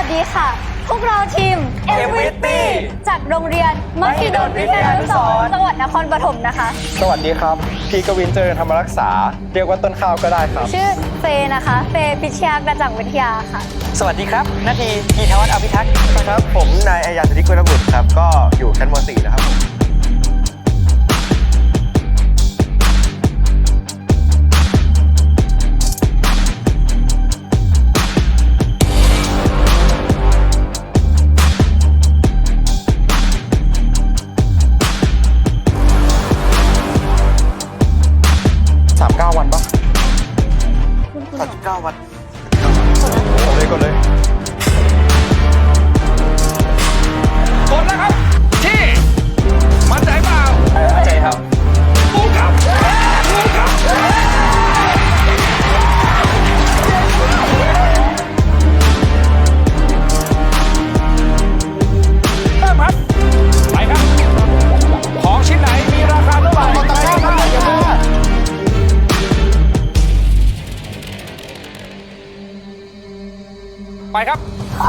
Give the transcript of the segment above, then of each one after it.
วัสดีค่ะ พวกเราทีม Everything จากโรงเรียนมหิดลวิทยานุสรณ์จังหวัดนครปฐมนะคะ สวัสดีครับ พี่กวินเจริญธรรมรักษา เรียกว่าต้นข้าวก็ได้ครับ ชื่อเฟย์นะคะ เฟย์พิชยากระจ่างวิทยาค่ะ สวัสดีครับ นาทีกีทวัฒน์อภิทักษ์ครับ ผมนายอายาสุธิคุณบุตรครับ ก็อยู่ชั้นม .4 นะครับ วันก ครับ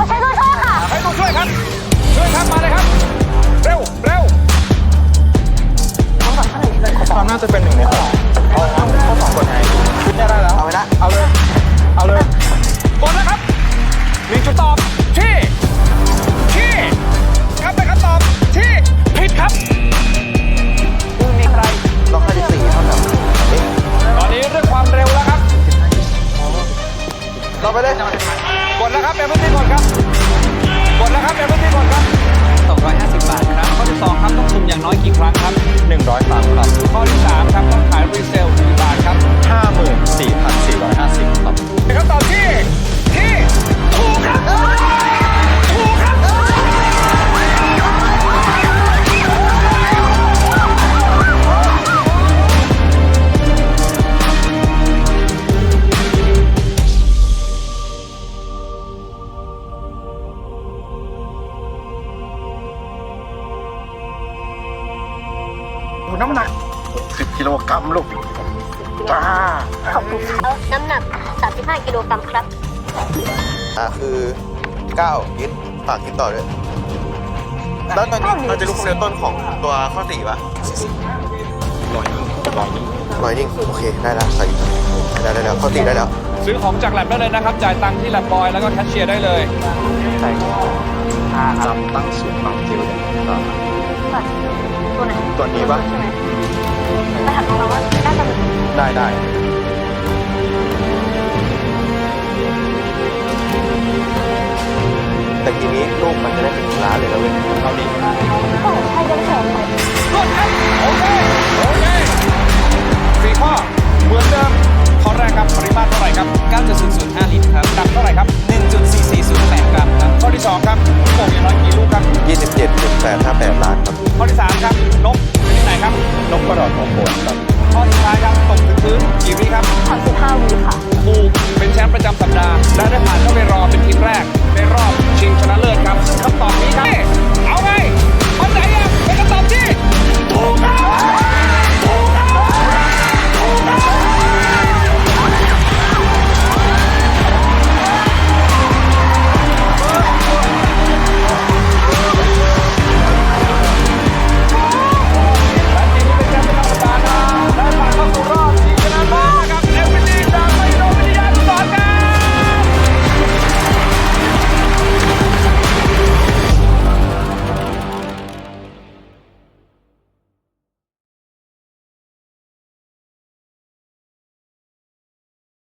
ใช้ตัวช่วยค่ะให้ตัวช่วยครับ ช่วยครับมาเลยครับ เร็วเร็วความน่าจะเป็นหนึ่งในสองเอาเอาข้อสองกดไงคิดได้แล้วเอาไว้ละเอาเลยเอาเลยกดแล้วครับมีจุดตอบที่ที่ครับเป็นคำตอบที่ผิดครับมีใครล็อกข้อที่4เท่ากับเอ๊ะตอนนี้เรื่องความเร็วแล้วครับเราไปเลย น้ำหนัก10กิโลกรัมลูกจ้าขอบคุณค่ะน้ำหนัก 35 กิโลกรัมครับ อ่าคือ9ยึดฝากคิดต่อด้วยแล้วตอนนี้เราจะรู้ความเร็วต้นของตัวข้อ4ป่ะลอยนิ่งลอยนิ่งลอยนิ่งโอเคได้แล้วใส่ได้แล้วได้แล้วข้อ4ได้แล้ว ซื้อของจากแลบได้เลยนะครับ จ่ายตังค์ที่แลบบอยแล้วก็แคชเชียร์ได้เลยใช่จำตั้งศูนย์บางจิว ครับตัวไหนตัวนี้ปะ ใช่ไหมรหัสของเราว่าน่าจะเป็นได้ได้แต่ทีนี้ลูกมันจะได้เป็นล้านเลยนะเว้ยเอาดิ โอ้ใช่ยังเฉยเลยกดครับโอเค ป์